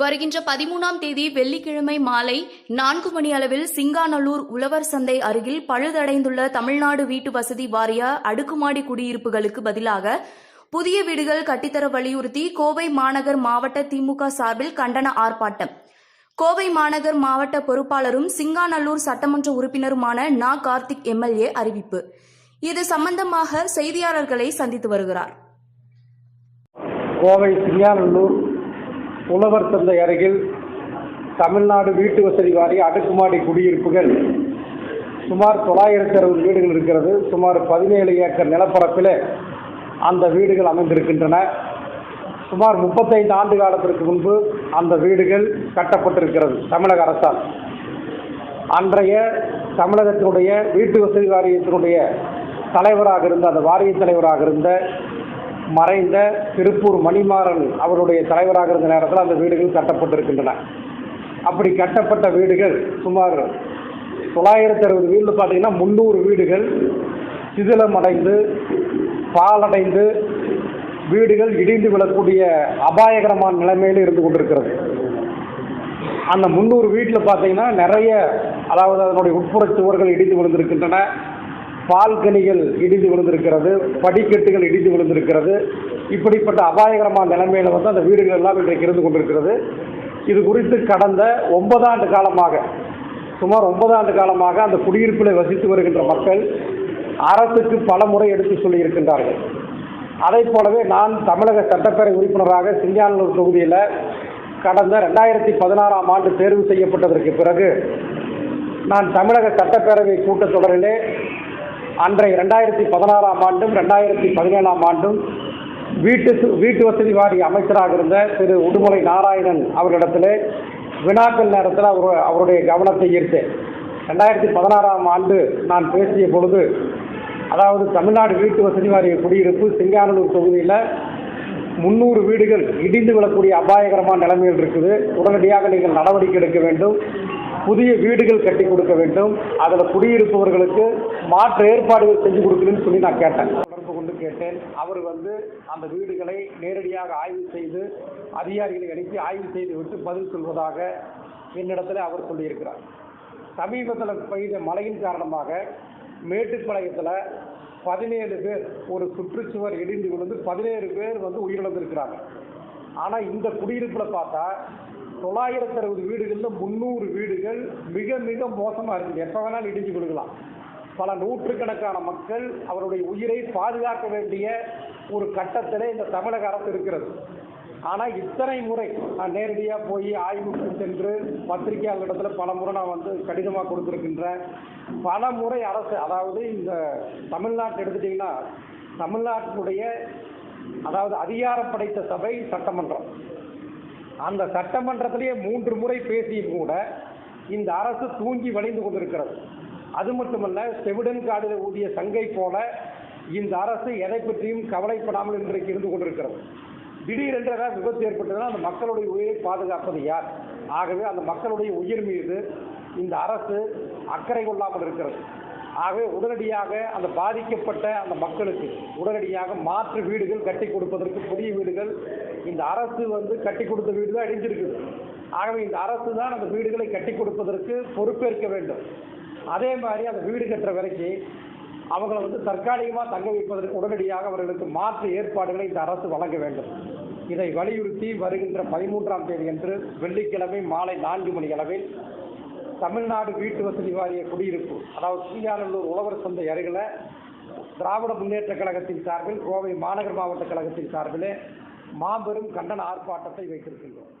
வருகின்ற பதிமூணாம் தேதி வெள்ளிக்கிழமை மாலை நான்கு மணி அளவில் சிங்காநல்லூர் உழவர் சந்தை அருகில் பழுதடைந்துள்ள தமிழ்நாடு வீட்டு வசதி வாரிய அடுக்குமாடி குடியிருப்புகளுக்கு பதிலாக புதிய வீடுகள் கட்டித்தர வலியுறுத்தி கோவை மாநகர் மாவட்ட திமுக சார்பில் கண்டன ஆர்ப்பாட்டம். கோவை மாநகர் மாவட்ட பொறுப்பாளரும் சிங்காநல்லூர் சட்டமன்ற உறுப்பினருமான நா. கார்த்திக் எம்எல்ஏ அறிவிப்பு. இது சம்பந்தமாக செய்தியாளர்களை சந்தித்து வருகிறார். கோவை சிங்காநல்லூர் உழவர் சந்தை அருகில் தமிழ்நாடு வீட்டு வசதி வாரிய அடுக்குமாடி குடியிருப்புகள் சுமார் தொள்ளாயிரத்தி அறுபது வீடுகள் இருக்கிறது. சுமார் பதினேழு ஏக்கர் நிலப்பரப்பில் அந்த வீடுகள் அமைந்திருக்கின்றன. சுமார் முப்பத்தைந்து ஆண்டு காலத்திற்கு முன்பு அந்த வீடுகள் கட்டப்பட்டிருக்கிறது தமிழக அரசால். அன்றைய தமிழகத்தினுடைய வீட்டு வசதி வாரியத்தினுடைய தலைவராக இருந்த அந்த வாரிய தலைவராக இருந்த மறைந்த திருப்பூர் மணிமாறன் அவருடைய தலைவராக இருந்த நேரத்தில் அந்த வீடுகள் கட்டப்பட்டிருக்கின்றன. அப்படி கட்டப்பட்ட வீடுகள் சுமார் தொள்ளாயிரத்தி அறுபது வீடு பார்த்தீங்கன்னா முந்நூறு வீடுகள் சிதிலமடைந்து பாலடைந்து வீடுகள் இடிந்து விழக்கூடிய அபாயகரமான நிலைமையில் இருந்து கொண்டிருக்கிறது. அந்த முந்நூறு வீட்டில் பார்த்தீங்கன்னா நிறைய அதாவது அதனுடைய உட்புற சுவர்கள் இடிந்து விழுந்திருக்கின்றன. பால்கனிகள் இடிந்து விழுந்திருக்கிறது படிக்கட்டுகள் இடிந்து விழுந்திருக்கிறது. இப்படிப்பட்ட அபாயகரமான நிலைமையில் வந்து அந்த வீடுகள் எல்லாம் இன்றைக்கு இருந்து கொண்டிருக்கிறது. இது குறித்து கடந்த ஒன்பதாண்டு காலமாக சுமார் ஒன்பதாண்டு காலமாக அந்த குடியிருப்பில் வசித்து வருகின்ற மக்கள் அரசுக்கு பல முறை எடுத்து சொல்லியிருக்கின்றார்கள். அதை போலவே நான் தமிழக சட்டப்பேரவை உறுப்பினராக சிங்கானூர் தொகுதியில் கடந்த ரெண்டாயிரத்தி பதினாறாம் ஆண்டு தேர்வு செய்யப்பட்டதற்கு பிறகு நான் தமிழக சட்டப்பேரவை கூட்டத்தொடரிலே அன்றைய ரெண்டாயிரத்தி பதினாறாம் ஆண்டும் ரெண்டாயிரத்தி பதினேழாம் ஆண்டும் வீட்டு வீட்டு வசதி வாரிய அமைச்சராக இருந்த திரு உடுமலை நாராயணன் அவரிடத்தில் வினாக்கள் நேரத்தில் அவர் அவருடைய கவனத்தை ஈர்த்தேன். ரெண்டாயிரத்தி பதினாறாம் ஆண்டு நான் பேசிய பொழுது அதாவது தமிழ்நாடு வீட்டு வசதி வாரிய குடியிருப்பு சிங்கானூர் தொகுதியில் முந்நூறு வீடுகள் இடிந்து விழக்கூடிய அபாயகரமான நிலைமையில் இருக்குது. உடனடியாக நீங்கள் நடவடிக்கை எடுக்க வேண்டும். புதிய வீடுகள் கட்டி கொடுக்க வேண்டும். அதில் குடியிருப்பவர்களுக்கு மாற்று ஏற்பாடுகள் செஞ்சு கொடுக்கணும்னு சொல்லி நான் கேட்டேன். தொடர்பு கொண்டு கேட்டேன். அவர் வந்து அந்த வீடுகளை நேரடியாக ஆய்வு செய்து அதிகாரிகளை அனுப்பி ஆய்வு செய்து விட்டு பதில் சொல்வதாக என்னிடத்தில் அவர் சொல்லியிருக்கிறார். சமீபத்தில் பெய்த மழையின் காரணமாக மேட்டுப்பாளையத்தில் பதினேழு பேர் ஒரு சுற்றுச்சுவர் இடிந்து விழுந்து பதினேழு பேர் வந்து உயிரிழந்திருக்கிறாங்க. ஆனால் இந்த குடியிருப்பில் பார்த்தா தொள்ளாயிரத்தி அறுபது வீடுகளில் முந்நூறு வீடுகள் மிக மிக மோசமாக இருக்குது. எப்போ வேணாலும் இடிஞ்சு கொடுக்கலாம் பல நூற்றுக்கணக்கான மக்கள் அவருடைய உயிரை பாதுகாக்க வேண்டிய ஒரு கட்டத்தில் இந்த தமிழக அரசு இருக்கிறது. ஆனால் இத்தனை முறை நான் நேரடியாக போய் ஆய்வுக்கு சென்று பத்திரிகையாளர்களிடத்தில் பல முறை நான் வந்து கடிதமாக கொடுத்துருக்கின்றேன் பல முறை அரசு அதாவது இந்த தமிழ்நாட்டை எடுத்துட்டிங்கன்னா தமிழ்நாட்டினுடைய அதாவது அதிகாரம் படைத்த சபை சட்டமன்றம். அந்த சட்டமன்றத்திலேயே மூன்று முறை பேசியும் கூட இந்த அரசு தூங்கி வழிந்து கொண்டிருக்கிறது. அது மட்டுமல்ல செவிடன் காடில் ஊதிய சங்கை போல இந்த அரசு எதை பற்றியும் கவலைப்படாமல் இன்றைக்கு இருந்து கொண்டிருக்கிறது. திடீரென்று ஏதாவது விபத்து ஏற்பட்டதுன்னா அந்த மக்களுடைய உயிரை பாதுகாப்பது யார்? ஆகவே அந்த மக்களுடைய உயிர் மீது இந்த அரசு அக்கறை கொள்ளாமல் இருக்கிறது. ஆகவே உடனடியாக அந்த பாதிக்கப்பட்ட அந்த மக்களுக்கு உடனடியாக மாற்று வீடுகள் கட்டி கொடுப்பதற்கு புதிய வீடுகள் இந்த அரசு வந்து கட்டி கொடுத்த வீடு தான் அழிஞ்சிருக்குது ஆகவே இந்த அரசு தான் அந்த வீடுகளை கட்டி கொடுப்பதற்கு பொறுப்பேற்க வேண்டும். அதே மாதிரி அந்த வீடு கட்டுற வரைக்கும் அவங்களை வந்து தற்காலிகமாக தங்க வைப்பதற்கு உடனடியாக அவர்களுக்கு மாற்று ஏற்பாடுகளை இந்த அரசு வழங்க வேண்டும். இதை வலியுறுத்தி வருகின்ற பதிமூன்றாம் தேதி அன்று வெள்ளிக்கிழமை மாலை நான்கு மணி அளவில் தமிழ்நாடு வீட்டு வசதி வாரிய குடியிருப்பு அதாவது சிங்காநல்லூர் உழவர் சந்தை அருகில் திராவிட முன்னேற்ற கழகத்தின் சார்பில் கோவை மாநகர் மாவட்ட கழகத்தின் சார்பில் மாபெரும் கண்டன ஆர்ப்பாட்டத்தை வைத்திருக்கின்றோம்.